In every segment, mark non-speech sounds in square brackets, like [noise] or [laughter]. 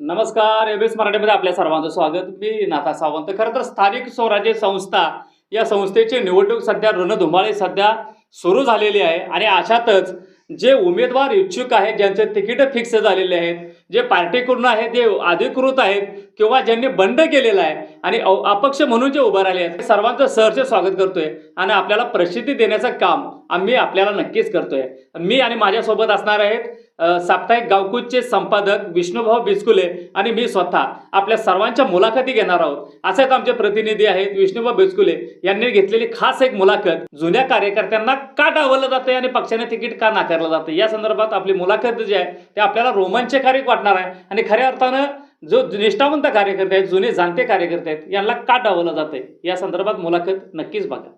नमस्कार M S मराठीमध्ये आपल्या सर्वांचं स्वागत. मी नाथा सावंत. खरं तर स्थानिक स्वराज्य संस्था या संस्थेची निवडणूक सध्या रणधुमाळी सध्या सुरू झालेली आहे आणि अशातच जे उमेदवार इच्छुक आहेत ज्यांचे तिकीटं फिक्स झालेले आहेत जे पार्टीकडून आहेत ते अधिकृत आहेत किंवा ज्यांनी बंड केलेला आहे आणि अपक्ष म्हणून जे उभं राहिले आहेत सर्वांचं सहर्ष स्वागत करतोय आणि आपल्याला प्रसिद्धी देण्याचं काम आम्ही आपल्याला नक्कीच करतोय. मी आणि माझ्यासोबत असणार आहेत साप्ताहिक गावकूटचे संपादक विष्णुभाऊ बिचकुले आणि मी स्वतः आपल्या सर्वांच्या मुलाखती घेणार आहोत. असेच आमचे प्रतिनिधी आहेत विष्णुभाऊ बिचकुले यांनी घेतलेली खास एक मुलाखत. जुन्या कार्यकर्त्यांना का डावलं जाते आणि पक्षाने तिकीट का नाकारलं जातं या संदर्भात आपली मुलाखत जी आहे ते आपल्याला रोमांचकारी वाटणार आहे. आणि खऱ्या अर्थानं जो निष्ठावंत कार्यकर्ते आहेत जुने जाणते कार्यकर्ते आहेत यांना का डावलं जाते या संदर्भात मुलाखत नक्कीच बघा.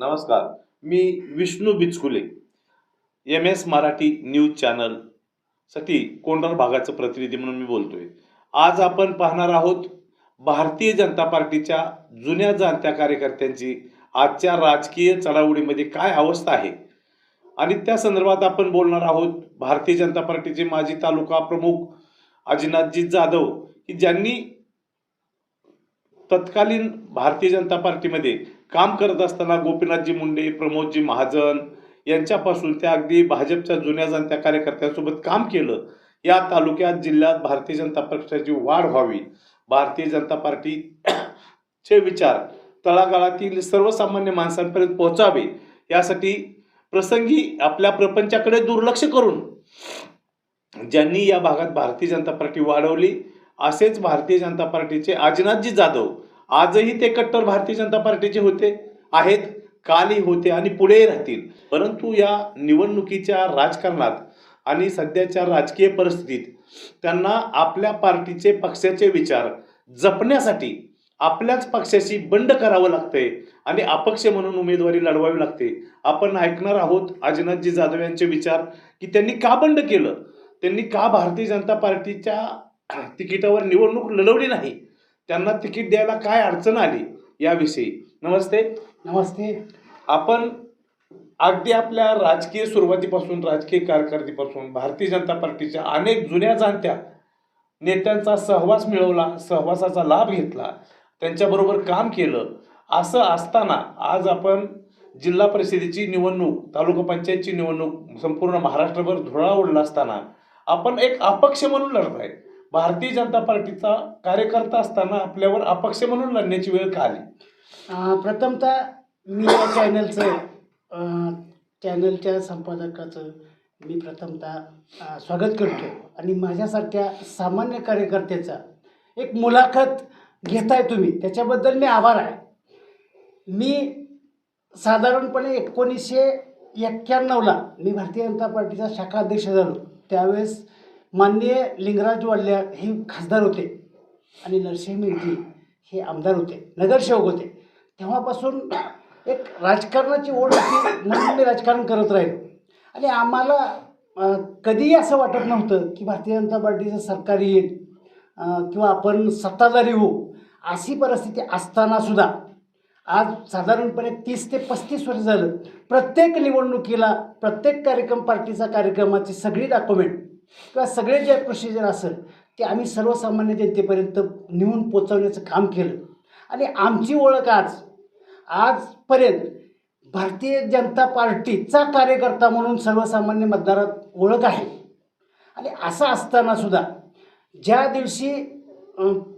नमस्कार. मी Vishnu Bichkule M S Marathi news चॅनलसाठी Kondhar भागाचं प्रतिनिधी म्हणून मी बोलतोय. आज आपण पाहणार आहोत भारतीय जनता पार्टीच्या जुन्या जाणत्या कार्यकर्त्यांची आजच्या राजकीय चढावडीमध्ये काय अवस्था आहे? आणि त्या संदर्भात आपण बोलणार आहोत भारतीय जनता पार्टीचे माजी तालुका प्रमुख अजिनाथजी जाधव की ज्यांनी तत्कालीन भारतीय जनता पार्टीमध्ये काम करत असताना गोपीनाथजी मुंडे प्रमोदजी महाजन यांच्यापासून त्या अगदी भाजपच्या जुन्या जाणत्या कार्यकर्त्यांसोबत काम केलं. या तालुक्यात जिल्ह्यात भारतीय जनता पक्षाची वाढ व्हावी. भारतीय जनता पार्टी चे विचार तळागाळातील सर्वसामान्य माणसांपर्यंत पोहोचावे यासाठी प्रसंगी आपल्या प्रपंचाकडे दुर्लक्ष करून ज्यांनी या भागात भारतीय जनता पार्टी वाढवली असेच भारतीय जनता पार्टीचे आजनाथजी जाधव आजही ते कट्टर भारतीय जनता पार्टीचे होते आहेत कालही होते आणि पुढेही राहतील. परंतु या निवडणुकीच्या राजकारणात आणि सध्याच्या राजकीय परिस्थितीत त्यांना आपल्या पार्टीचे पक्षाचे विचार जपण्यासाठी आपल्याच पक्षाशी बंड करावं लागतंय आणि अपक्ष म्हणून उमेदवारी लढवावी लागते. आपण ऐकणार आहोत अजिनाथजी जाधव यांचे विचार की त्यांनी का बंड केलं? त्यांनी का भारतीय जनता पार्टीच्या तिकिटावर निवडणूक लढवली नाही? त्यांना तिकीट द्यायला काय अडचण आली याविषयी? नमस्ते. नमस्ते. आपण अगदी आपल्या राजकीय सुरुवातीपासून राजकीय कारकिर्दीपासून भारतीय जनता पार्टीच्या अनेक जुन्या जाणत्या नेत्यांचा सहवास मिळवला सहवासाचा लाभ घेतला त्यांच्याबरोबर काम केलं. असं असताना आज आपण जिल्हा परिषदेची निवडणूक तालुका पंचायतची निवडणूक संपूर्ण महाराष्ट्रभर धुळा उडला असताना आपण एक अपक्ष म्हणून लढत आहे. भारतीय जनता पार्टीचा कार्यकर्ता असताना आपल्यावर अपक्ष म्हणून लढण्याची वेळ का आली? प्रथमतः मी या चॅनलचं चॅनलच्या संपादकाचं मी प्रथमतः स्वागत करतो. आणि माझ्यासारख्या सामान्य कार्यकर्त्याचा एक मुलाखत घेताय तुम्ही त्याच्याबद्दल मी आभार आहे. मी साधारणपणे एकोणीसशे एक्क्याण्णवला मी भारतीय जनता पार्टीचा शाखा अध्यक्ष झालो. त्यावेळेस माननीय लिंगराज वाडल्या हे खासदार होते आणि नरसिंह मिर्जी हे आमदार होते नगरसेवक होते. तेव्हापासून एक राजकारणाची ओढ होती म्हणून मी राजकारण करत राहिलो. आणि आम्हाला कधीही असं वाटत नव्हतं की भारतीय जनता पार्टीचं सरकार येईल किंवा आपण सत्ताधारी होऊ अशी परिस्थिती असतानासुद्धा आज साधारणपणे तीस ते पस्तीस वर्ष झालं प्रत्येक निवडणुकीला प्रत्येक कार्यक्रम पार्टीचा कार्यक्रमाची सगळी डॉक्युमेंट किंवा सगळे जे प्रोसिजर असेल ते आम्ही सर्वसामान्य जनतेपर्यंत नेऊन पोचवण्याचं काम केलं. आणि आमची ओळख आज आजपर्यंत भारतीय जनता पार्टीचा कार्यकर्ता म्हणून सर्वसामान्य मतदारात ओळख आहे. आणि असं असतानासुद्धा ज्या दिवशी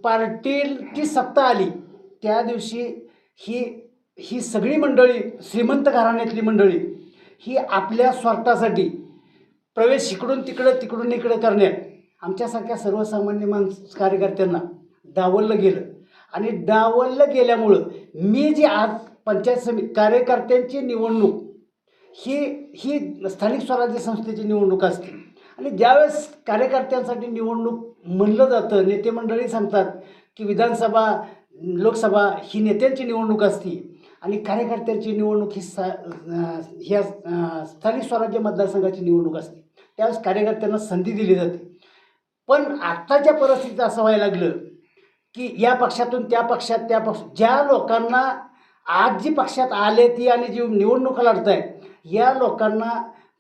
पार्टीची सत्ता आली त्या दिवशी ही ही सगळी मंडळी श्रीमंत घराण्यातली मंडळी ही आपल्या स्वार्थासाठी प्रवेश इकडून तिकडं तिकडून इकडं करण्यात आमच्यासारख्या सर्वसामान्य माणस कार्यकर्त्यांना डावललं गेलं. आणि डावललं गेल्यामुळं मी जी आज पंचायत समिती कार्यकर्त्यांची निवडणूक ही ही स्थानिक स्वराज्य संस्थेची निवडणूक असते. आणि ज्यावेळेस कार्यकर्त्यांसाठी निवडणूक म्हणलं जातं नेते मंडळी सांगतात की विधानसभा लोकसभा ही नेत्यांची निवडणूक असते. आणि कार्यकर्त्यांची निवडणूक ही सा ह्या स्थानिक स्वराज्य मतदारसंघाची निवडणूक असते. त्यावेळेस कार्यकर्त्यांना संधी दिली जाते. पण आत्ताच्या परिस्थितीत असं व्हायला लागलं की या पक्षातून त्या पक्षात त्या पक्ष ज्या लोकांना आज जी पक्षात आले ती आणि जी निवडणुका लढत आहेत या लोकांना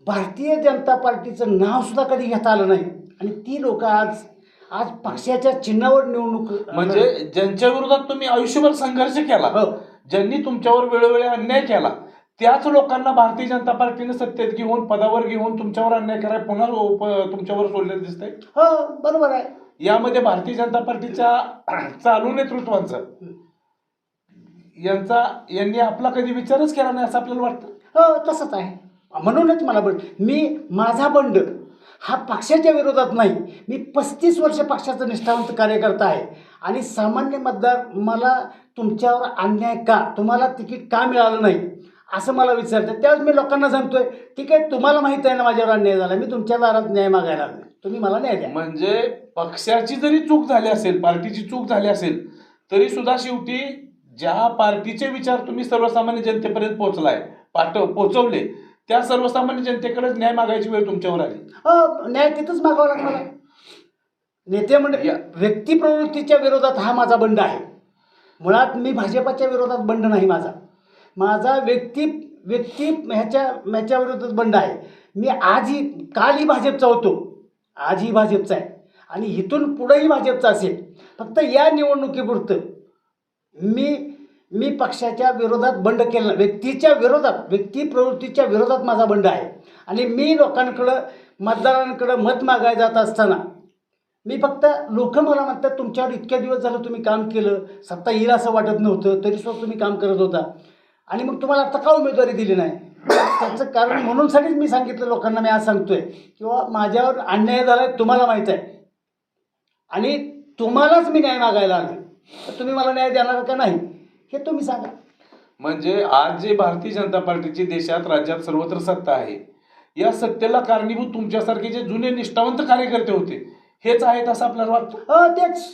भारतीय जनता पार्टीचं नावसुद्धा कधी घेता आलं नाही. आणि ती लोक आज आज पक्षाच्या चिन्हावर निवडणूक म्हणजे ज्यांच्या विरोधात तुम्ही आयुष्यभर संघर्ष केला हो. ज्यांनी तुमच्यावर वेळोवेळी अन्याय केला त्याच लोकांना भारतीय जनता पार्टीने सत्तेत घेऊन पदावर घेऊन तुमच्यावर अन्याय करायला पुन्हा तुमच्यावर सोडलेलं दिसतंय? हो बरोबर आहे. यामध्ये भारतीय जनता पार्टीच्या [clears throat] चालू नेतृत्वांचं यांचा यांनी आपला कधी विचारच केला नाही असं आपल्याला वाटतं? हो तसंच आहे. म्हणूनच मला बंड मी माझा बंड हा पक्षाच्या विरोधात नाही. मी पस्तीस वर्ष पक्षाचं निष्ठावंत कार्यकर्ता आहे. आणि सामान्य मतदार मला तुमच्यावर अन्याय का तुम्हाला तिकीट का मिळालं नाही? असं मला विचारतं त्यावेळेस मी लोकांना सांगतोय ठीक आहे तुम्हाला माहीत आहे ना माझ्यावर अन्याय झाला? मी तुमच्या दारात न्याय मागायला आलोय. तुम्ही मला न्याय द्या. म्हणजे पक्षाची जरी चूक झाली असेल पार्टीची चूक झाली असेल तरी सुद्धा शेवटी ज्या पार्टीचे विचार तुम्ही सर्वसामान्य जनतेपर्यंत पोहोचलाय पाठव पोहोचवले त्या सर्वसामान्य जनतेकडेच न्याय मागायची वेळ तुमच्यावर आली. न्याय तिथंच मागावं लागणार आहे. नेते म्हणजे व्यक्ती प्रवृत्तीच्या विरोधात हा माझा बंड आहे. मुळात मी भाजपाच्या विरोधात बंड नाही माझा. माझा व्यक्ती व्यक्ती ह्याच्या ह्याच्याविरोधात बंड आहे. मी आजही कालही भाजपचा होतो. आजही भाजपचा आहे. आणि इथून पुढंही भाजपचा असेल. फक्त या निवडणुकीपुरतं मी मी पक्षाच्या विरोधात बंड केलं व्यक्तीच्या विरोधात व्यक्ती प्रवृत्तीच्या विरोधात माझा बंड आहे. आणि मी लोकांकडं मतदारांकडं मत मागायला जात असताना मी फक्त लोक मला म्हणतात तुमच्यावर इतक्या दिवस झालं तुम्ही काम केलं. सत्ता येईल असं वाटत नव्हतं. तरी सुद्धा तुम्ही काम करत होता. आणि मग तुम्हाला आता का उमेदवारी दिली नाही? त्याचं कारण म्हणूनसाठीच मी सांगितलं लोकांना मी आज सांगतोय. किंवा माझ्यावर अन्याय झाला तुम्हाला माहीत आहे. आणि तुम्हालाच मी न्याय मागायला आलो तर तुम्ही मला न्याय देणार का नाही हे तुम्ही सांगा. म्हणजे आज जे भारतीय जनता पार्टीची देशात राज्यात सर्वत्र सत्ता आहे या सत्तेला कारणीभूत तुमच्यासारखे जे जुने निष्ठावंत कार्यकर्ते होते हेच आहेत असं आपल्याला वाटतं? हो तेच.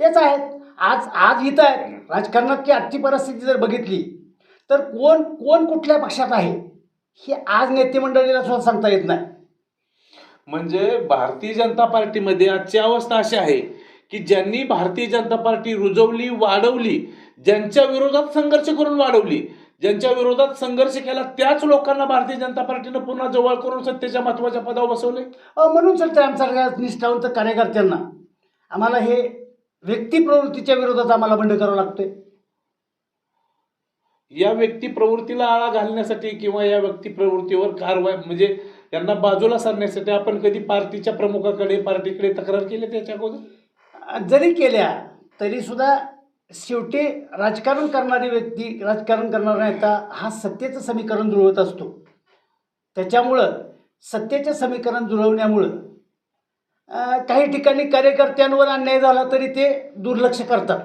तेच आहेत. आज आज इथं आहेत. राजकारणातली आजची परिस्थिती जर बघितली तर कोण कोण कुठल्या पक्षात आहे हे आज नेते मंडळीला सुद्धा सांगता येत नाही. म्हणजे भारतीय जनता पार्टीमध्ये आजची अवस्था अशी आहे की ज्यांनी भारतीय जनता पार्टी रुजवली वाढवली ज्यांच्या विरोधात संघर्ष करून वाढवली ज्यांच्या विरोधात संघर्ष केला त्याच लोकांना भारतीय जनता पार्टीनं पुन्हा जवळ करून सत्तेच्या महत्त्वाच्या पदावर बसवले म्हणून सर त्या आमच्या निष्ठावंत कार्यकर्त्यांना आम्हाला हे व्यक्ती प्रवृत्तीच्या विरोधात आम्हाला बंड करावं लागतोय. या व्यक्ती प्रवृत्तीला आळा घालण्यासाठी किंवा या व्यक्ती प्रवृत्तीवर कारवाई म्हणजे यांना बाजूला सारण्यासाठी आपण कधी पार्टीच्या प्रमुखाकडे पार्टीकडे तक्रार केली त्याच्या अगोदर? जरी केल्या तरी सुद्धा शेवटी राजकारण करणारी व्यक्ती राजकारण करणारा नेता हा सत्तेचं समीकरण जुळवत असतो. त्याच्यामुळं सत्तेचं समीकरण जुळवण्यामुळं काही ठिकाणी कार्यकर्त्यांवर अन्याय झाला तरी ते दुर्लक्ष करतात.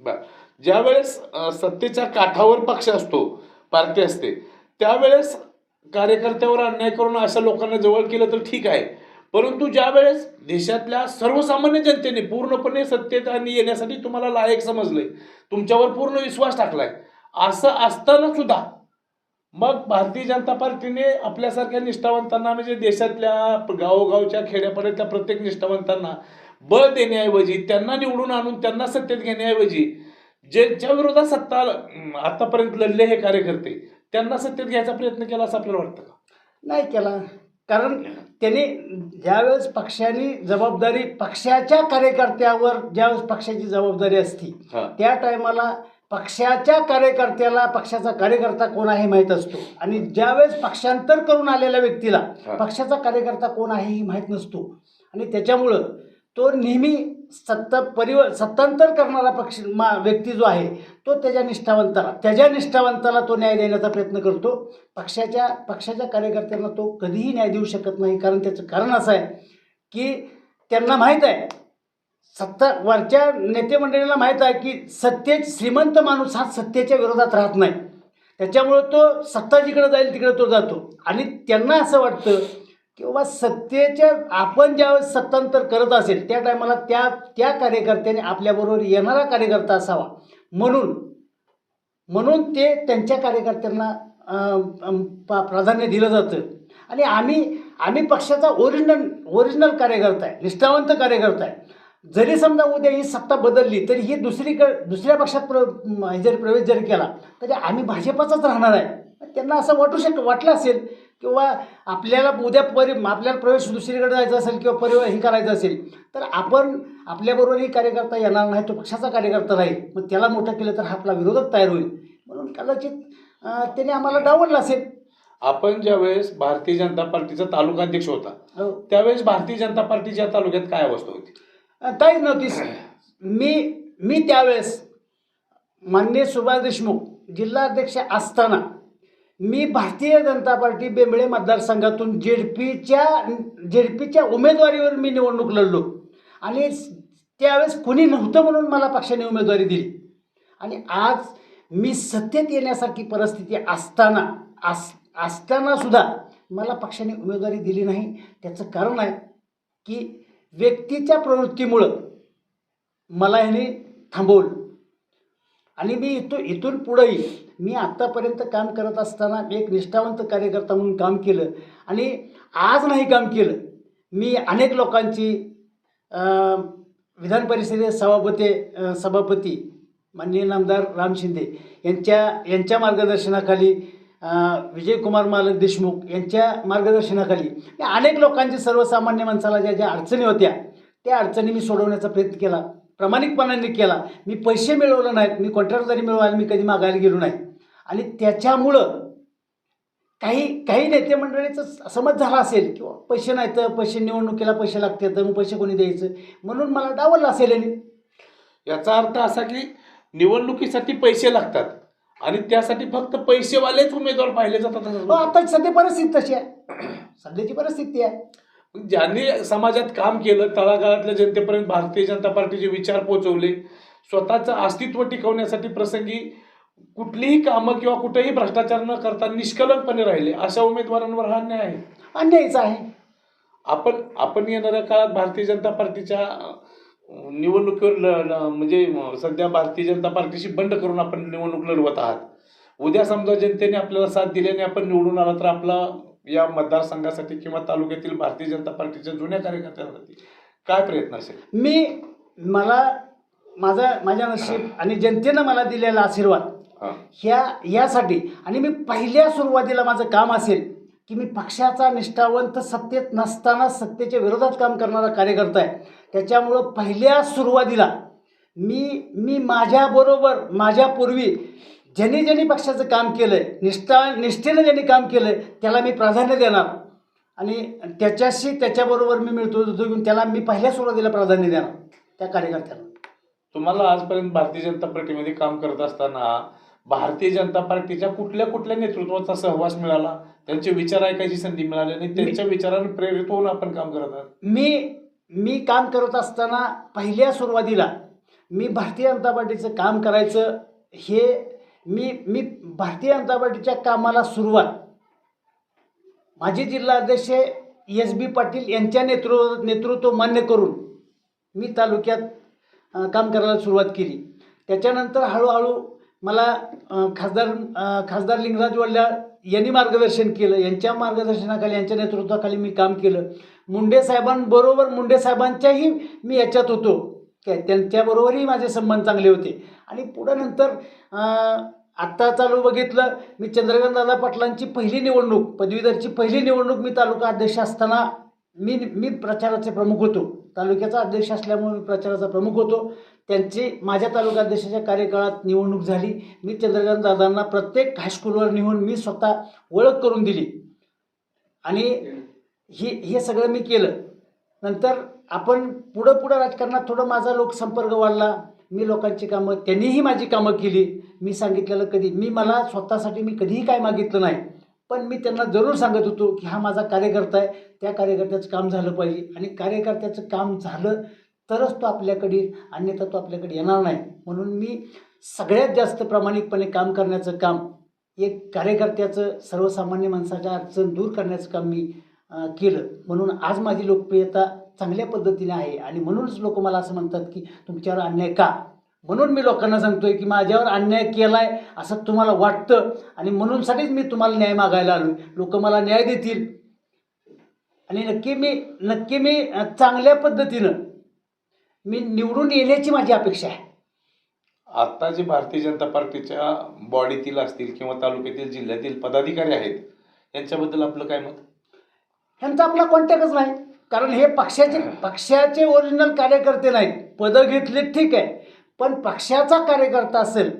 बर. ज्यावेळेस सत्तेच्या काठावर पक्ष असतो पार्टी असते त्यावेळेस कार्यकर्त्यावर अन्याय करून अशा लोकांना जवळ केलं तर ठीक आहे. परंतु ज्यावेळेस देशातल्या सर्वसामान्य जनतेने पूर्णपणे सत्तेत आणि येण्यासाठी तुम्हाला लायक समजलंय तुमच्यावर पूर्ण विश्वास टाकलाय असं असताना सुद्धा मग भारतीय जनता पार्टीने आपल्यासारख्या निष्ठावंतांना म्हणजे देशातल्या गावोगावच्या खेड्यापाड्यातल्या प्रत्येक निष्ठावंतांना बळ देण्याऐवजी त्यांना निवडून आणून त्यांना सत्तेत घेण्याऐवजी ज्यांच्या विरोधात सत्ता आतापर्यंत लढले हे कार्यकर्ते त्यांना सत्तेत घ्यायचा प्रयत्न केला असं आपल्याला वाटतं का नाही केला कारण त्याने ज्यावेळेस पक्षाने जबाबदारी पक्षाच्या कार्यकर्त्यावर ज्यावेळेस पक्षाची जबाबदारी असती हा. त्या टायमाला पक्षाच्या कार्यकर्त्याला पक्षाचा कार्यकर्ता कोण आहे माहीत असतो आणि ज्यावेळेस पक्षांतर करून आलेल्या व्यक्तीला हा. पक्षाचा कार्यकर्ता कोण आहे ही माहीत नसतो आणि त्याच्यामुळं तो नेहमी सत्ता परिव सत्तांतर करणारा पक्ष मा व्यक्ती जो आहे तो त्याच्या निष्ठावंताला त्याच्या निष्ठावंताला तो न्याय देण्याचा प्रयत्न करतो. पक्षाच्या पक्षाच्या कार्यकर्त्यांना तो कधीही न्याय देऊ शकत नाही. कारण त्याचं कारण असं आहे की त्यांना माहीत आहे सत्ता वरच्या नेतेमंडळीला माहीत आहे की सत्ते श्रीमंत माणूस हा सत्तेच्या विरोधात राहत नाही. त्याच्यामुळं तो सत्ता जिकडे जाईल तिकडे तो जातो. आणि त्यांना असं वाटतं किंवा सत्तेच्या आपण ज्यावेळेस सत्तांतर करत असेल त्या टायमाला त्या त्या कार्यकर्त्याने आपल्याबरोबर येणारा कार्यकर्ता असावा. म्हणून म्हणून ते त्यांच्या कार्यकर्त्यांना पा- प्राधान्य दिलं जातं. आणि आम्ही आम्ही पक्षाचा ओरिजिनल ओरिजिनल कार्यकर्ता आहे निष्ठावंत कार्यकर्ता आहे. जरी समजा उद्या ही सत्ता बदलली तरी ही दुसरीकडे दुसऱ्या पक्षात प्र जरी प्रवेश जरी केला तरी आम्ही भाजपाचाच राहणार आहे. त्यांना असं वाटू शक वाटलं असेल किंवा आपल्याला उद्या परि आपल्याला प्रवेश दुसरीकडे जायचा असेल किंवा परिवार हे करायचं असेल तर आपण आपल्याबरोबरही कार्यकर्ता येणार नाही तो पक्षाचा कार्यकर्ता राहील मग त्याला मोठं केलं तर हा आपला विरोधक तयार होईल. म्हणून कदाचित त्याने आम्हाला डावललं असेल. आपण ज्यावेळेस भारतीय जनता पार्टीचा तालुका अध्यक्ष होता हो. त्यावेळेस भारतीय जनता पार्टीच्या तालुक्यात काय अवस्था होती? काहीच नव्हती मी मी त्यावेळेस माननीय सुभाष देशमुख जिल्हाध्यक्ष असताना मी भारतीय जनता पार्टी बेंबळे मतदारसंघातून जेडपीच्या जेडपीच्या उमेदवारीवर मी निवडणूक लढलो. आणि त्यावेळेस कोणी नव्हतं म्हणून मला पक्षाने उमेदवारी दिली. आणि आज मी सत्तेत येण्यासारखी परिस्थिती असताना अस असतानासुद्धा मला पक्षाने उमेदवारी दिली नाही. त्याचं कारण आहे की व्यक्तीच्या प्रवृत्तीमुळं मला ह्याने थांबवलं. आणि मी इथून इथून पुढंही मी आत्तापर्यंत काम करत असताना एक निष्ठावंत कार्यकर्ता म्हणून काम केलं आणि आज नाही काम केलं. मी अनेक लोकांची विधान परिषदेत सभापती सभापती माननीय नामदार राम शिंदे यांच्या यांच्या मार्गदर्शनाखाली विजयकुमार मालक देशमुख यांच्या मार्गदर्शनाखाली अनेक लोकांची सर्वसामान्य माणसाला ज्या ज्या अडचणी होत्या त्या अडचणी मी सोडवण्याचा प्रयत्न केला. प्रामाणिकपणाने केला. मी पैसे मिळवले नाहीत. मी कॉन्ट्रॅक्ट जरी मिळवायला मी कधी मागायला गेलो नाही. आणि त्याच्यामुळं काही काही नेते मंडळीचं समज झाला असेल किंवा पैसे नाही तर पैसे निवडणुकीला पैसे लागतात तर मग पैसे कोणी द्यायचं? म्हणून मला डावललं असेल. यांनी याचा अर्थ असा की निवडणुकीसाठी पैसे लागतात आणि त्यासाठी फक्त पैसेवालेच उमेदवार पाहिले जातात. असं हो आता सध्या परिस्थिती तशी आहे. सध्याची परिस्थिती आहे. मग ज्यांनी समाजात काम केलं तळागाळातल्या जनतेपर्यंत भारतीय जनता पार्टीचे विचार पोहोचवले स्वतःचं अस्तित्व टिकवण्यासाठी प्रसंगी कुठलीही कामं किंवा कुठेही भ्रष्टाचार न करता निष्कलंकपणे राहिले अशा उमेदवारांवर हा अन्याय आहे. अन्यायच आहे. आपण आपण येणाऱ्या काळात भारतीय जनता पार्टीच्या निवडणुकीवर ल- ल- म्हणजे सध्या भारतीय जनता पार्टीशी बंड करून आपण निवडणूक लढवत आहात. उद्या समजा जनतेने आपल्याला साथ दिल्याने आपण निवडून आला तर आपला या मतदारसंघासाठी किंवा तालुक्यातील भारतीय जनता पार्टीच्या जुन्या कार्यकर्त्यांसाठी काय प्रयत्न असेल? मी मला माझा माझ्या नशीब आणि जनतेनं मला दिलेला आशीर्वाद ह्या यासाठी आणि मी पहिल्या सुरुवातीला माझं काम असेल की मी पक्षाचा निष्ठावंत सत्तेत नसताना सत्तेच्या विरोधात काम करणारा कार्यकर्ता आहे. त्याच्यामुळं पहिल्या सुरुवातीला मी मी माझ्याबरोबर माझ्यापूर्वी ज्यांनी ज्यांनी पक्षाचं काम केलं आहे निष्ठा निष्ठेनं ज्यांनी काम केलं आहे त्याला मी प्राधान्य देणार. आणि त्याच्याशी त्याच्याबरोबर मी मिळतो घेऊन त्याला मी पहिल्या सुरुवातीला प्राधान्य देणार त्या कार्यकर्त्याला. तुम्हाला आजपर्यंत भारतीय जनता पार्टीमध्ये काम करत असताना भारतीय जनता पार्टीच्या कुठल्या कुठल्या नेतृत्वाचा सहवास मिळाला? त्यांचे विचार ऐकायची संधी मिळाली आणि त्यांच्या विचाराने प्रेरित होऊन आपण काम करत आहात. मी मी काम करत असताना पहिल्या सुरुवातीला मी भारतीय जनता पार्टीचं काम करायचं हे मी मी भारतीय जनता पार्टीच्या कामाला सुरुवात. माजी जिल्हाध्यक्ष एस बी पाटील यांच्या नेतृत्व नेतृत्व मान्य करून मी तालुक्यात काम करायला सुरुवात केली. त्याच्यानंतर हळूहळू मला खासदार खासदार लिंगराज वडल्या यांनी मार्गदर्शन केलं यांच्या मार्गदर्शनाखाली यांच्या नेतृत्वाखाली मी काम केलं. मुंडे साहेबांबरोबर मुंडे साहेबांच्याही मी याच्यात होतो. काय त्यांच्याबरोबरही माझे संबंध चांगले होते. आणि पुढं नंतर आत्ता चालू बघितलं मी चंद्रकांत दादा पाटलांची पहिली निवडणूक पदवीधरची पहिली निवडणूक मी तालुका अध्यक्ष असताना मी मी प्रचाराचे प्रमुख होतो. तालुक्याचा अध्यक्ष असल्यामुळे मी प्रचाराचा प्रमुख होतो. त्यांची माझ्या तालुका अध्यक्षाच्या कार्यकाळात निवडणूक झाली. मी चंद्रकांत दादांना प्रत्येक हायस्कूलवर नेऊन मी स्वतः ओळख करून दिली. आणि हे हे सगळं मी केलं. नंतर आपण पुढं पुढं राजकारणात थोडं माझा लोकसंपर्क वाढला. मी लोकांची कामं त्यांनीही माझी कामं केली. मी सांगितलेलं कधी मी मला स्वतःसाठी मी कधीही काय मागितलं नाही. पण मी त्यांना जरूर सांगत होतो की हा माझा कार्यकर्ता आहे. त्या कार्यकर्त्याचं काम झालं पाहिजे. आणि कार्यकर्त्याचं काम झालं तरच तो आपल्याकडे येईल, अन्यथा तो आपल्याकडे येणार नाही. म्हणून मी सगळ्यात जास्त प्रामाणिकपणे काम करण्याचं काम एक कार्यकर्त्याचं सर्वसामान्य माणसाच्या अडचण दूर करण्याचं काम मी केलं. म्हणून आज माझी लोकप्रियता चांगल्या पद्धतीने आहे आणि म्हणूनच लोक मला असं म्हणतात की तुमच्यावर अन्याय का? म्हणून मी लोकांना सांगतोय की माझ्यावर अन्याय केला आहे असं तुम्हाला वाटतं आणि म्हणूनसाठीच मी तुम्हाला न्याय मागायला आलो लोक मला न्याय देतील. आणि नक्की मी नक्की मी चांगल्या पद्धतीनं मी निवडून येण्याची माझी अपेक्षा आहे. आता जे भारतीय जनता पार्टीच्या बॉडीतील असतील किंवा तालुक्यातील जिल्ह्यातील पदाधिकारी आहेत यांच्याबद्दल आपलं काय मत? ह्यांचा आपला कॉन्टॅक्टच नाही. कारण हे पक्षाचे पक्षाचे ओरिजिनल कार्यकर्ते नाहीत. पदं घेतली ठीक आहे. पण पक्षाचा कार्यकर्ता असेल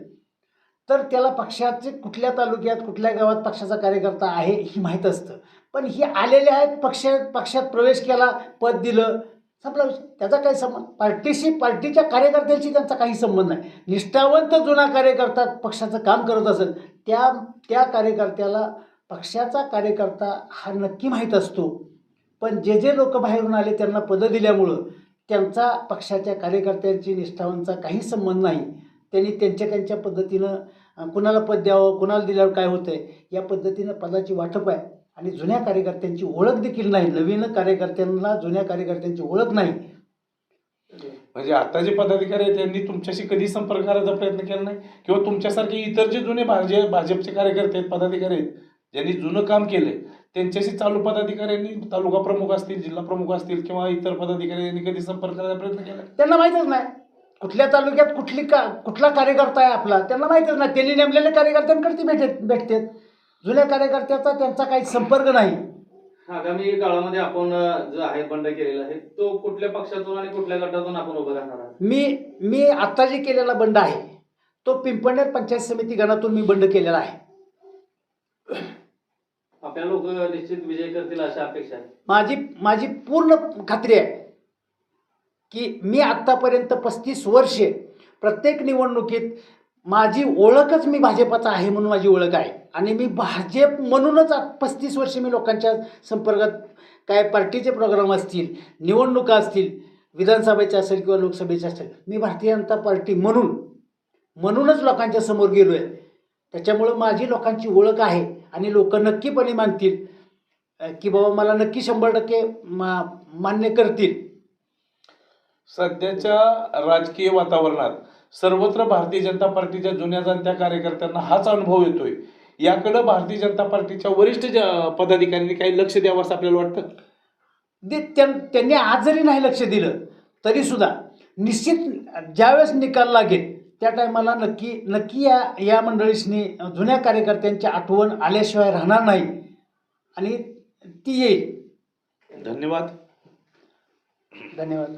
तर त्याला पक्षाचे कुठल्या तालुक्यात कुठल्या गावात पक्षाचा कार्यकर्ता आहे ही माहीत असतं. पण ही आलेले आहेत पक्ष पक्षात प्रवेश केला पद दिलं संपला विषय. त्याचा काही संबंध पार्टीशी पार्टीच्या कार्यकर्त्यांशी त्यांचा काही संबंध नाही. निष्ठावंत जुना कार्यकर्ता पक्षाचं काम करत असेल त्या त्या कार्यकर्त्याला पक्षाचा कार्यकर्ता हा नक्की माहीत असतो. पण जे जे लोक बाहेरून आले त्यांना पदं दिल्यामुळं त्यांचा पक्षाच्या कार्यकर्त्यांची निष्ठावांचा काही संबंध नाही. त्यांनी त्यांच्या त्यांच्या पद्धतीनं कुणाला पद द्यावं कुणाला दिल्यावर काय होतं आहे या पद्धतीनं पदाची वाटप आहे. आणि जुन्या कार्यकर्त्यांची ओळख देखील नाही नवीन कार्यकर्त्यांना जुन्या कार्यकर्त्यांची ओळख नाही. म्हणजे आता जे पदाधिकारी आहेत त्यांनी तुमच्याशी कधी संपर्क करायचा प्रयत्न केला नाही. किंवा तुमच्यासारखे इतर जे जुने भाजप भाजपचे कार्यकर्ते आहेत पदाधिकारी आहेत ज्यांनी जुनं काम केलंय त्यांच्याशी चालू पदाधिकाऱ्यांनी तालुका प्रमुख असतील जिल्हा प्रमुख असतील किंवा इतर पदाधिकारी यांनी कधी संपर्क करायचा प्रयत्न केला त्यांना माहीतच नाही. कुठल्या तालुक्यात कुठली का कुठला कार्यकर्ता आहे आपला त्यांना माहीतच नाही. त्यांनी नेमलेल्या कार्यकर्त्यांकडे ती भेटत भेटतात. जुन्या कार्यकर्त्याचा त्यांचा काही संपर्क नाही. आगामी काळामध्ये आपण जो आहे बंड केलेला आहे तो कुठल्या पक्षातून आणि कुठल्या गटातून आपण उभं राहणार आहात? मी मी आत्ता जे केलेला बंड आहे तो पिंपळनेर पंचायत समिती गणातून मी बंड केलेला आहे. आपल्या लोक निश्चित विजय करतील अशा अपेक्षा आहे माझी माझी पूर्ण खात्री आहे की मी आत्तापर्यंत पस्तीस वर्षे प्रत्येक निवडणुकीत माझी ओळखच मी भाजपाचा आहे म्हणून माझी ओळख आहे. आणि मी भाजप म्हणूनच पस्तीस वर्षे मी लोकांच्या संपर्कात काय पार्टीचे प्रोग्राम असतील निवडणुका असतील विधानसभेच्या असेल किंवा लोकसभेच्या असेल मी भारतीय जनता पार्टी म्हणून म्हणूनच लोकांच्या समोर गेलो आहे त्याच्यामुळं माझी लोकांची ओळख आहे आणि लोक नक्कीपणे मानतील की बाबा मला नक्की शंभर टक्के मा मान्य करतील. सध्याच्या राजकीय वातावरणात सर्वत्र भारतीय जनता पार्टीच्या जुन्या जाणत्या कार्यकर्त्यांना हाच अनुभव येतोय. याकडं भारतीय जनता पार्टीच्या वरिष्ठ ज- पदाधिकाऱ्यांनी काही लक्ष द्यावं असं आपल्याला वाटतं? दे त्यां- त्यांनी आज जरी नाही लक्ष दिलं. तरीसुद्धा निश्चित ज्यावेळेस निकाल लागेल त्या टायमाला नक्की नक्की या या मंडळीसनी जुन्या कार्यकर्त्यांची आठवण आल्याशिवाय राहणार नाही आणि ती येईल. धन्यवाद. धन्यवाद.